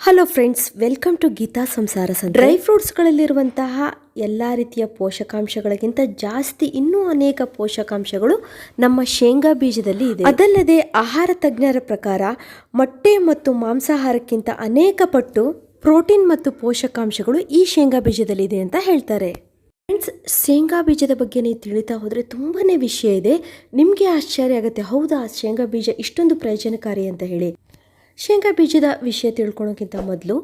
Hello friends welcome to Geetha Samsara sun dry ಫ್ರೂಟ್ಸ್ಗಳಲ್ಲಿರುವಂತಹ ಎಲ್ಲ ರೀತಿಯ ಪೋಷಕಾಂಶಗಳಿಗಿಂತ ಜಾಸ್ತಿ ಇನ್ನೂ ಅನೇಕ ಪೋಷಕಾಂಶಗಳು ನಮ್ಮ ಶೇಂಗಾ ಬೀಜದಲ್ಲಿ ಇದೆ. ಅದಲ್ಲದೆ ಆಹಾರ ತಜ್ಞರ ಪ್ರಕಾರ ಮೊಟ್ಟೆ ಮತ್ತು ಮಾಂಸಾಹಾರಕ್ಕಿಂತ ಅನೇಕ ಪಟ್ಟು ಪ್ರೋಟೀನ್ ಮತ್ತು ಪೋಷಕಾಂಶಗಳು ಈ ಶೇಂಗಾ ಬೀಜದಲ್ಲಿದೆ ಅಂತ ಹೇಳ್ತಾರೆ. ಫ್ರೆಂಡ್ಸ್ ಶೇಂಗಾ ಬೀಜದ ಬಗ್ಗೆ ನೀವು ತಿಳಿತಾ ಹೋದರೆ ತುಂಬಾ ವಿಷಯ ಇದೆ. ನಿಮಗೆ ಆಶ್ಚರ್ಯ ಆಗುತ್ತೆ, ಹೌದಾ, ಶೇಂಗಾ ಬೀಜ ಇಷ್ಟೊಂದು ಪ್ರಯೋಜನಕಾರಿ ಅಂತ ಹೇಳಿ. ಶೇಂಗಾ ಬೀಜದ ವಿಷಯ ತಿಳ್ಕೊಳೋಕ್ಕಿಂತ ಮೊದಲು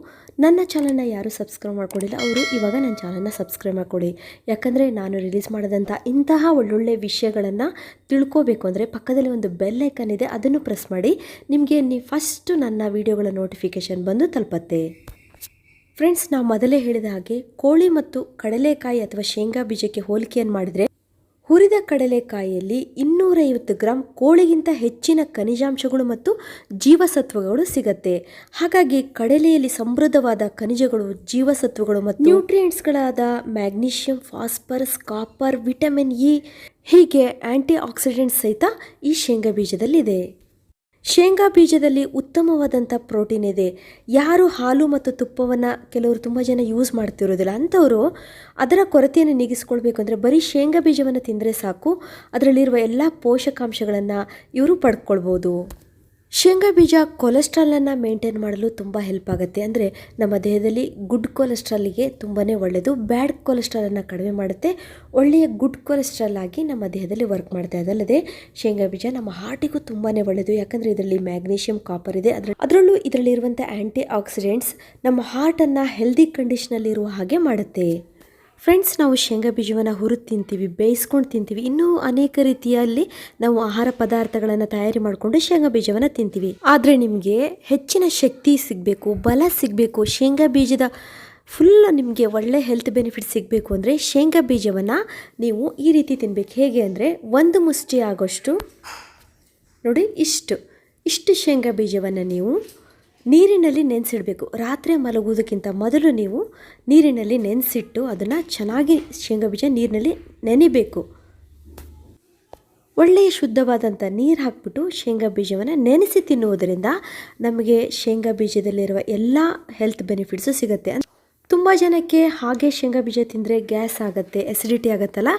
ನನ್ನ ಚಾನಲ್ನ ಯಾರು ಸಬ್ಸ್ಕ್ರೈಬ್ ಮಾಡ್ಕೊಂಡಿಲ್ಲ ಅವರು ಇವಾಗ ನನ್ನ ಚಾನಲ್ನ ಸಬ್ಸ್ಕ್ರೈಬ್ ಮಾಡಿಕೊಡಿ. ಯಾಕಂದರೆ ನಾನು ರಿಲೀಸ್ ಮಾಡಿದಂಥ ಇಂತಹ ಒಳ್ಳೊಳ್ಳೆ ವಿಷಯಗಳನ್ನು ತಿಳ್ಕೋಬೇಕು ಅಂದರೆ ಪಕ್ಕದಲ್ಲಿ ಒಂದು ಬೆಲ್ ಐಕನ್ ಇದೆ, ಅದನ್ನು ಪ್ರೆಸ್ ಮಾಡಿ. ನಿಮಗೆ ನೀವು ಫಸ್ಟು ನನ್ನ ವೀಡಿಯೋಗಳ ನೋಟಿಫಿಕೇಷನ್ ಬಂದು ತಲುಪತ್ತೆ. ಫ್ರೆಂಡ್ಸ್ ನಾವು ಮೊದಲೇ ಹೇಳಿದ ಹಾಗೆ ಕೋಳಿ ಮತ್ತು ಕಡಲೆಕಾಯಿ ಅಥವಾ ಶೇಂಗಾ ಬೀಜಕ್ಕೆ ಹೋಲಿಕೆಯನ್ನು ಮಾಡಿದರೆ ಹುರಿದ ಕಡಲೆಕಾಯಿಯಲ್ಲಿ ಇನ್ನೂರೈವತ್ತು ಗ್ರಾಂ ಕೋಳಿಗಿಂತ ಹೆಚ್ಚಿನ ಖನಿಜಾಂಶಗಳು ಮತ್ತು ಜೀವಸತ್ವಗಳು ಸಿಗತ್ತೆ. ಹಾಗಾಗಿ ಕಡಲೆಯಲ್ಲಿ ಸಮೃದ್ಧವಾದ ಖನಿಜಗಳು, ಜೀವಸತ್ವಗಳು ಮತ್ತು ನ್ಯೂಟ್ರಿಯೆಂಟ್ಸ್ಗಳಾದ magnesium, phosphorus, copper, vitamin E ಹೀಗೆ ಆಂಟಿ ಆಕ್ಸಿಡೆಂಟ್ಸ್ ಸಹಿತ ಈ ಶೇಂಗಾ ಬೀಜದಲ್ಲಿದೆ. ಶೇಂಗಾ ಬೀಜದಲ್ಲಿ ಉತ್ತಮವಾದಂಥ ಪ್ರೋಟೀನ್ ಇದೆ. ಯಾರು ಹಾಲು ಮತ್ತು ತುಪ್ಪವನ್ನು ಕೆಲವರು ತುಂಬ ಜನ ಯೂಸ್ ಮಾಡ್ತಿರೋದಿಲ್ಲ. ಅಂಥವರು ಅದರ ಕೊರತೆಯನ್ನು ನೀಗಿಸ್ಕೊಳ್ಬೇಕು ಅಂದರೆ ಬರೀ ಶೇಂಗಾ ಬೀಜವನ್ನು ತಿಂದರೆ ಸಾಕು. ಅದರಲ್ಲಿರುವ ಎಲ್ಲ ಪೋಷಕಾಂಶಗಳನ್ನು ಇವರು ಪಡ್ಕೊಳ್ಬೋದು. ಶೇಂಗಾ ಬೀಜ ಕೊಲೆಸ್ಟ್ರಾಲನ್ನು ಮೇಂಟೈನ್ ಮಾಡಲು ತುಂಬ ಹೆಲ್ಪ್ ಆಗುತ್ತೆ. ಅಂದರೆ ನಮ್ಮ ದೇಹದಲ್ಲಿ ಗುಡ್ ಕೊಲೆಸ್ಟ್ರಾಲಿಗೆ ತುಂಬಾ ಒಳ್ಳೆಯದು ಬ್ಯಾಡ್ ಕೊಲೆಸ್ಟ್ರಾಲನ್ನು ಕಡಿಮೆ ಮಾಡುತ್ತೆ. ಒಳ್ಳೆಯ ಗುಡ್ ಕೊಲೆಸ್ಟ್ರಾಲ್ ಆಗಿ ನಮ್ಮ ದೇಹದಲ್ಲಿ ವರ್ಕ್ ಮಾಡ್ತಾ ಇದೆ ಅದಲ್ಲದೆ ಶೇಂಗಾ ಬೀಜ ನಮ್ಮ ಹಾರ್ಟಿಗೂ ತುಂಬಾ ಒಳ್ಳೆಯದು ಯಾಕಂದರೆ ಇದರಲ್ಲಿ ಮ್ಯಾಗ್ನೀಷಿಯಂ, ಕಾಪರ್ ಇದೆ. ಅದರ ಅದರಲ್ಲೂ ಇದರಲ್ಲಿರುವಂಥ ಆ್ಯಂಟಿ ಆಕ್ಸಿಡೆಂಟ್ಸ್ ನಮ್ಮ ಹಾರ್ಟನ್ನು ಹೆಲ್ದಿ ಕಂಡೀಷನಲ್ಲಿರುವ ಹಾಗೆ ಮಾಡುತ್ತೆ. ಫ್ರೆಂಡ್ಸ್ ನಾವು ಶೇಂಗಾ ಬೀಜವನ್ನು ಹುರಿದು ತಿಂತೀವಿ, ಬೇಯಿಸ್ಕೊಂಡು ತಿಂತೀವಿ. ಇನ್ನೂ ಅನೇಕ ರೀತಿಯಲ್ಲಿ ನಾವು ಆಹಾರ ಪದಾರ್ಥಗಳನ್ನು ತಯಾರಿ ಮಾಡಿಕೊಂಡು ಶೇಂಗಾ ಬೀಜವನ್ನು ತಿಂತೀವಿ. ಆದರೆ ನಿಮಗೆ ಹೆಚ್ಚಿನ ಶಕ್ತಿ ಸಿಗಬೇಕು, ಬಲ ಸಿಗಬೇಕು. ಶೇಂಗಾ ಬೀಜದ ಫುಲ್ ನಿಮಗೆ ಒಳ್ಳೆ ಹೆಲ್ತ್ ಬೆನಿಫಿಟ್ ಸಿಗಬೇಕು ಅಂದರೆ ಶೇಂಗಾ ಬೀಜವನ್ನು ನೀವು ಈ ರೀತಿ ತಿನ್ನಬೇಕು ಹೇಗೆ ಅಂದರೆ ಒಂದು ಮುಷ್ಟಿ ಆಗೋಷ್ಟು ನೋಡಿ ಇಷ್ಟು. ಇಷ್ಟು ಶೇಂಗಾ ಬೀಜವನ್ನು ನೀವು ನೀರಿನಲ್ಲಿ ನೆನೆಸಿಡಬೇಕು. ರಾತ್ರಿ ಮಲಗುವುದಕ್ಕಿಂತ ಮೊದಲು ನೀವು ನೀರಿನಲ್ಲಿ ನೆನೆಸಿಟ್ಟು ಅದನ್ನು ಚೆನ್ನಾಗಿ ಶೇಂಗಾ ಬೀಜ ನೀರಿನಲ್ಲಿ ನೆನಿಬೇಕು. ಒಳ್ಳೆಯ ಶುದ್ಧವಾದಂಥ ನೀರು ಹಾಕ್ಬಿಟ್ಟು ಶೇಂಗಾ ಬೀಜವನ್ನು ನೆನೆಸಿ ತಿನ್ನುವುದರಿಂದ ನಮಗೆ ಶೇಂಗಾ ಬೀಜದಲ್ಲಿರುವ ಎಲ್ಲ ಹೆಲ್ತ್ ಬೆನಿಫಿಟ್ಸು ಸಿಗುತ್ತೆ ತುಂಬ ಜನಕ್ಕೆ ಹಾಗೆ ಶೇಂಗಾ ಬೀಜ ತಿಂದರೆ ಗ್ಯಾಸ್ ಆಗುತ್ತೆ ಎಸಿಡಿಟಿ ಆಗುತ್ತಲ್ಲ?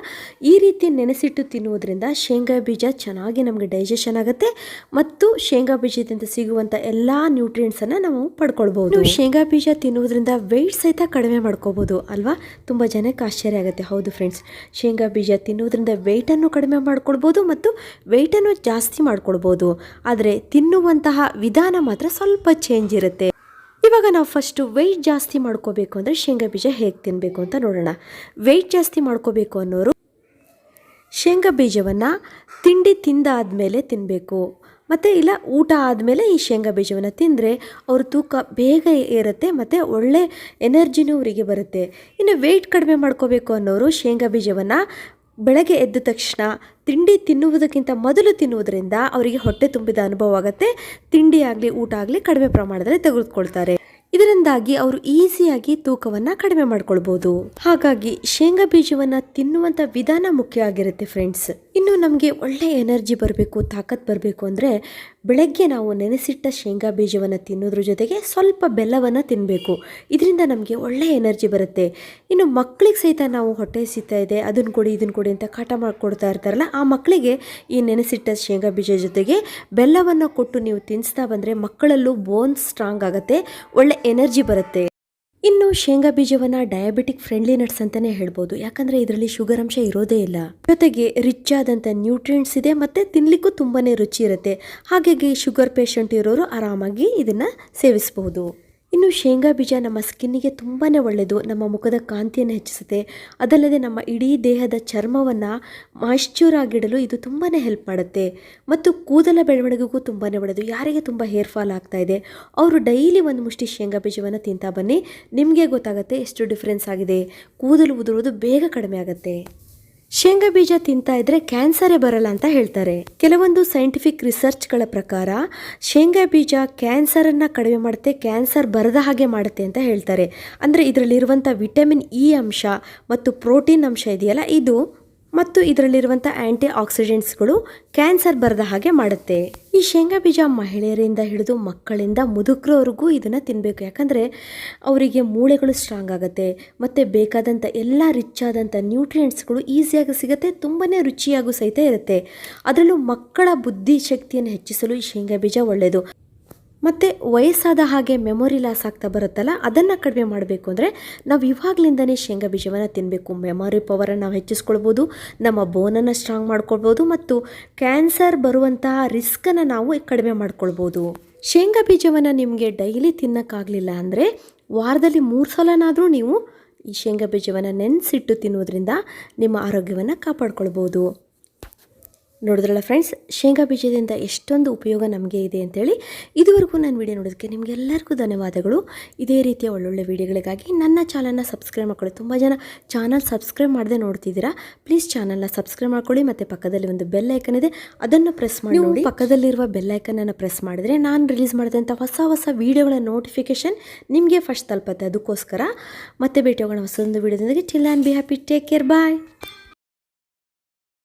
ಈ ರೀತಿ ನೆನೆಸಿಟ್ಟು ತಿನ್ನುವುದರಿಂದ ಶೇಂಗಾ ಬೀಜ ಚೆನ್ನಾಗಿ ನಮಗೆ ಡೈಜೆಷನ್ ಆಗುತ್ತೆ ಮತ್ತು ಶೇಂಗಾ ಬೀಜದಿಂದ ಸಿಗುವಂಥ ಎಲ್ಲ ನ್ಯೂಟ್ರಿಯೆಂಟ್ಸನ್ನು ನಾವು ಪಡ್ಕೊಳ್ಬೋದು. ಶೇಂಗಾ ಬೀಜ ತಿನ್ನುವುದರಿಂದ ವೆಯ್ಟ್ ಸಹಿತ ಕಡಿಮೆ ಮಾಡ್ಕೋಬೋದು ಅಲ್ವಾ? ತುಂಬ ಜನಕ್ಕೆ ಆಶ್ಚರ್ಯ ಆಗುತ್ತೆ. ಹೌದು ಫ್ರೆಂಡ್ಸ್ ಶೇಂಗಾ ಬೀಜ ತಿನ್ನುವುದರಿಂದ ವೆಯ್ಟನ್ನು ಕಡಿಮೆ ಮಾಡ್ಕೊಳ್ಬೋದು ಮತ್ತು ವೆಯ್ಟನ್ನು ಜಾಸ್ತಿ ಮಾಡ್ಕೊಳ್ಬೋದು. ಆದರೆ ತಿನ್ನುವಂತಹ ವಿಧಾನ ಮಾತ್ರ ಸ್ವಲ್ಪ ಚೇಂಜ್ ಇರುತ್ತೆ. ಇವಾಗ ನಾವು ಫಸ್ಟು ವೆಯ್ಟ್ ಜಾಸ್ತಿ ಮಾಡ್ಕೋಬೇಕು ಅಂದರೆ ಶೇಂಗಾ ಬೀಜ ಹೇಗೆ ತಿನ್ನಬೇಕು ಅಂತ ನೋಡೋಣ. ವೆಯ್ಟ್ ಜಾಸ್ತಿ ಮಾಡ್ಕೋಬೇಕು ಅನ್ನೋರು ಶೇಂಗಾ ಬೀಜವನ್ನು ತಿಂಡಿ ತಿಂದಾದಮೇಲೆ ತಿನ್ನಬೇಕು ಮತ್ತು ಇಲ್ಲ ಊಟ ಆದಮೇಲೆ ಈ ಶೇಂಗಾ ಬೀಜವನ್ನು ತಿಂದರೆ ಅವ್ರ ತೂಕ ಬೇಗ ಏರುತ್ತೆ ಮತ್ತು ಒಳ್ಳೆ ಎನರ್ಜಿನೂ ಅವರಿಗೆ ಬರುತ್ತೆ. ಇನ್ನು ವೆಯ್ಟ್ ಕಡಿಮೆ ಮಾಡ್ಕೋಬೇಕು ಅನ್ನೋರು ಶೇಂಗಾ ಬೀಜವನ್ನು ಬೆಳಗ್ಗೆ ಎದ್ದ ತಕ್ಷಣ ತಿಂಡಿ ತಿನ್ನುವುದಕ್ಕಿಂತ ಮೊದಲು ತಿನ್ನುವುದರಿಂದ ಅವರಿಗೆ ಹೊಟ್ಟೆ ತುಂಬಿದ ಅನುಭವ ಆಗುತ್ತೆ. ತಿಂಡಿ ಆಗಲಿ, ಊಟ ಆಗಲಿ ಕಡಿಮೆ ಪ್ರಮಾಣದಲ್ಲಿ ತೆಗೆದುಕೊಳ್ತಾರೆ. ಇದರಿಂದಾಗಿ ಅವರು ಈಸಿಯಾಗಿ ತೂಕವನ್ನು ಕಡಿಮೆ ಮಾಡ್ಕೊಳ್ಬೋದು. ಹಾಗಾಗಿ ಶೇಂಗಾ ಬೀಜವನ್ನು ತಿನ್ನುವಂಥ ವಿಧಾನ ಮುಖ್ಯ ಆಗಿರುತ್ತೆ ಫ್ರೆಂಡ್ಸ್ ನಮಗೆ ಒಳ್ಳೆಯ ಎನರ್ಜಿ ಬರಬೇಕು ತಾಕತ್ತು ಬರಬೇಕು ಅಂದರೆ ಬೆಳಗ್ಗೆ ನಾವು ನೆನೆಸಿಟ್ಟ ಶೇಂಗಾ ಬೀಜವನ್ನು ತಿನ್ನೋದ್ರ ಜೊತೆಗೆ ಸ್ವಲ್ಪ ಬೆಲ್ಲವನ್ನು ತಿನ್ನಬೇಕು ಇದರಿಂದ ನಮಗೆ ಒಳ್ಳೆಯ ಎನರ್ಜಿ ಬರುತ್ತೆ. ಇನ್ನು ಮಕ್ಕಳಿಗೆ ಸಹಿತ ನಾವು ಹೊಟ್ಟೆ ಸಿಗ್ತಾ ಇದೆ ಅದನ್ನು ಕೊಡಿ ಇದನ್ನು ಕೊಡಿ ಅಂತ ಕಾಟ ಮಾಡಿಕೊಡ್ತಾ ಇರ್ತಾರಲ್ಲ, ಆ ಮಕ್ಕಳಿಗೆ ಈ ನೆನೆಸಿಟ್ಟ ಶೇಂಗಾ ಬೀಜ ಜೊತೆಗೆ ಬೆಲ್ಲವನ್ನು ಕೊಟ್ಟು ನೀವು ತಿನ್ನಿಸ್ತಾ ಬಂದರೆ ಮಕ್ಕಳಲ್ಲೂ ಬೋನ್ಸ್ ಸ್ಟ್ರಾಂಗ್ ಆಗುತ್ತೆ, ಒಳ್ಳೆ ಎನರ್ಜಿ ಬರುತ್ತೆ. ಇನ್ನು ಶೇಂಗಾ ಬೀಜವನ್ನ ಡಯಾಬಿಟಿಕ್ ಫ್ರೆಂಡ್ಲಿ ನಟ್ಸ್ ಅಂತಾನೆ ಹೇಳ್ಬೋದು. ಯಾಕಂದ್ರೆ ಇದರಲ್ಲಿ ಶುಗರ್ ಅಂಶ ಇರೋದೇ ಇಲ್ಲ. ಜೊತೆಗೆ ರಿಚ್ ಆದಂತ ನ್ಯೂಟ್ರಿಯೆಂಟ್ಸ್ ಇದೆ ಮತ್ತೆ ತಿನ್ಲಿಕ್ಕೂ ತುಂಬಾನೇ ರುಚಿ ಇರುತ್ತೆ. ಹಾಗಾಗಿ ಶುಗರ್ ಪೇಷಂಟ್ ಇರೋರು ಆರಾಮಾಗಿ ಇದನ್ನ ಸೇವಿಸಬಹುದು. ಇನ್ನು ಶೇಂಗಾ ಬೀಜ ನಮ್ಮ ಸ್ಕಿನ್ನಿಗೆ ತುಂಬಾ ಒಳ್ಳೆಯದು ನಮ್ಮ ಮುಖದ ಕಾಂತಿಯನ್ನು ಹೆಚ್ಚಿಸುತ್ತೆ. ಅದಲ್ಲದೆ ನಮ್ಮ ಇಡೀ ದೇಹದ ಚರ್ಮವನ್ನು ಮಾಯ್ಶ್ಚೂರ್ ಆಗಿಡಲು ಇದು ತುಂಬಾ ಹೆಲ್ಪ್ ಮಾಡುತ್ತೆ. ಮತ್ತು ಕೂದಲ ಬೆಳವಣಿಗೆಗೂ ತುಂಬಾ ಒಳ್ಳೆಯದು ಯಾರಿಗೆ ತುಂಬ ಹೇರ್ ಫಾಲ್ ಆಗ್ತಾ ಇದೆ, ಅವರು ಡೈಲಿ ಒಂದು ಮುಷ್ಟಿ ಶೇಂಗಾ ಬೀಜವನ್ನು ತಿಂತಾ ಬನ್ನಿ. ನಿಮಗೆ ಗೊತ್ತಾಗುತ್ತೆ ಎಷ್ಟು ಡಿಫ್ರೆನ್ಸ್ ಆಗಿದೆ. ಕೂದಲು ಉದುರುವುದು ಬೇಗ ಕಡಿಮೆ ಆಗುತ್ತೆ. ಶೇಂಗಾ ಬೀಜ ತಿಂತಾ ಇದ್ರೆ ಕ್ಯಾನ್ಸರೇ ಬರಲ್ಲ ಅಂತ ಹೇಳ್ತಾರೆ. ಕೆಲವೊಂದು ಸೈಂಟಿಫಿಕ್ ರಿಸರ್ಚ್ಗಳ ಪ್ರಕಾರ ಶೇಂಗಾ ಬೀಜ ಕ್ಯಾನ್ಸರನ್ನು ಕಡಿಮೆ ಮಾಡುತ್ತೆ ಕ್ಯಾನ್ಸರ್ ಬರದ ಹಾಗೆ ಮಾಡುತ್ತೆ ಅಂತ ಹೇಳ್ತಾರೆ. ಅಂದ್ರೆ ಇದರಲ್ಲಿರುವಂಥ ವಿಟಮಿನ್ ಇ ಅಂಶ ಮತ್ತು ಪ್ರೋಟೀನ್ ಅಂಶ ಇದೆಯಲ್ಲ, ಇದು ಮತ್ತು ಇದರಲ್ಲಿರುವಂಥ ಆ್ಯಂಟಿ ಆಕ್ಸಿಡೆಂಟ್ಸ್ಗಳು ಕ್ಯಾನ್ಸರ್ ಬರದ ಹಾಗೆ ಮಾಡುತ್ತೆ. ಈ ಶೇಂಗಾ ಬೀಜ ಮಹಿಳೆಯರಿಂದ ಹಿಡಿದು ಮಕ್ಕಳಿಂದ ಮುದುಕರವರೆಗೂ ಇದನ್ನು ತಿನ್ನಬೇಕು ಯಾಕಂದರೆ ಅವರಿಗೆ ಮೂಳೆಗಳು ಸ್ಟ್ರಾಂಗ್ ಆಗುತ್ತೆ. ಮತ್ತು ಬೇಕಾದಂಥ ಎಲ್ಲ ರಿಚ್ ಆದಂಥ ನ್ಯೂಟ್ರಿಯೆಂಟ್ಸ್ಗಳು ಈಸಿಯಾಗಿ ಸಿಗುತ್ತೆ. ತುಂಬಾ ರುಚಿಯಾಗೂ ಸಹಿತ ಇರುತ್ತೆ. ಅದರಲ್ಲೂ ಮಕ್ಕಳ ಬುದ್ಧಿ ಶಕ್ತಿಯನ್ನು ಹೆಚ್ಚಿಸಲು ಈ ಶೇಂಗಾ ಬೀಜ ಒಳ್ಳೆಯದು ಮತ್ತು ವಯಸ್ಸಾದ ಹಾಗೆ ಮೆಮೊರಿ ಲಾಸ್ ಆಗ್ತಾ ಬರುತ್ತಲ್ಲ, ಅದನ್ನು ಕಡಿಮೆ ಮಾಡಬೇಕು ಅಂದರೆ ನಾವು ಇವಾಗಲಿಂದನೇ ಶೇಂಗಾ ಬೀಜವನ್ನು ತಿನ್ನಬೇಕು ಮೆಮೊರಿ ಪವರನ್ನು ನಾವು ಹೆಚ್ಚಿಸ್ಕೊಳ್ಬೋದು, ನಮ್ಮ ಬೋನನ್ನು ಸ್ಟ್ರಾಂಗ್ ಮಾಡ್ಕೊಳ್ಬೋದು ಮತ್ತು ಕ್ಯಾನ್ಸರ್ ಬರುವಂತಹ ರಿಸ್ಕನ್ನು ನಾವು ಕಡಿಮೆ ಮಾಡ್ಕೊಳ್ಬೋದು. ಶೇಂಗಾ ಬೀಜವನ್ನು ನಿಮಗೆ ಡೈಲಿ ತಿನ್ನೋಕ್ಕಾಗಲಿಲ್ಲ ಅಂದರೆ ವಾರದಲ್ಲಿ ಮೂರು ಸಲನಾದರೂ ನೀವು ಈ ಶೇಂಗಾ ಬೀಜವನ್ನು ನೆನೆಸಿಟ್ಟು ತಿನ್ನೋದ್ರಿಂದ ನಿಮ್ಮ ಆರೋಗ್ಯವನ್ನು ಕಾಪಾಡ್ಕೊಳ್ಬೋದು. ನೋಡಿದ್ರಲ್ಲ ಫ್ರೆಂಡ್ಸ್ ಶೇಂಗಾ ಬೀಜದಿಂದ ಎಷ್ಟೊಂದು ಉಪಯೋಗ ನಮಗೆ ಇದೆ ಅಂತೇಳಿ ಇದುವರೆಗೂ ನಾನು ವಿಡಿಯೋ ನೋಡೋದಕ್ಕೆ ನಿಮಗೆಲ್ಲರಿಗೂ ಧನ್ಯವಾದಗಳು. ಇದೇ ರೀತಿಯ ಒಳ್ಳೊಳ್ಳೆ ವಿಡಿಯೋಗಳಿಗಾಗಿ ನನ್ನ ಚಾನಲ್ನ ಸಬ್ಸ್ಕ್ರೈಬ್ ಮಾಡ್ಕೊಳ್ಳಿ. ತುಂಬ ಜನ ಚಾನಲ್ ಸಬ್ಸ್ಕ್ರೈಬ್ ಮಾಡದೆ ನೋಡ್ತಿದ್ದೀರಾ? ಪ್ಲೀಸ್ ಚಾನಲ್ನ ಸಬ್ಸ್ಕ್ರೈಬ್ ಮಾಡ್ಕೊಳ್ಳಿ ಮತ್ತು ಪಕ್ಕದಲ್ಲಿ ಒಂದು ಬೆಲ್ ಐಕನ್ ಇದೆ. ಅದನ್ನು ಪ್ರೆಸ್ ಮಾಡಿ ನೋಡಿ. ಪಕ್ಕದಲ್ಲಿರುವ ಬೆಲ್ ಐಕನನ್ನು ಪ್ರೆಸ್ ಮಾಡಿದರೆ ನಾನು ರಿಲೀಸ್ ಮಾಡಿದಂಥ ಹೊಸ ಹೊಸ ವೀಡಿಯೋಗಳ ನೋಟಿಫಿಕೇಷನ್ ನಿಮಗೆ ಫಸ್ಟ್ ತಲುಪತ್ತೆ. ಅದಕ್ಕೋಸ್ಕರ ಮತ್ತೆ ಭೇಟಿ ಹೋಗೋಣ ಹೊಸದೊಂದು ವೀಡಿಯೋದೊಂದಿಗೆ till and be happy take care bye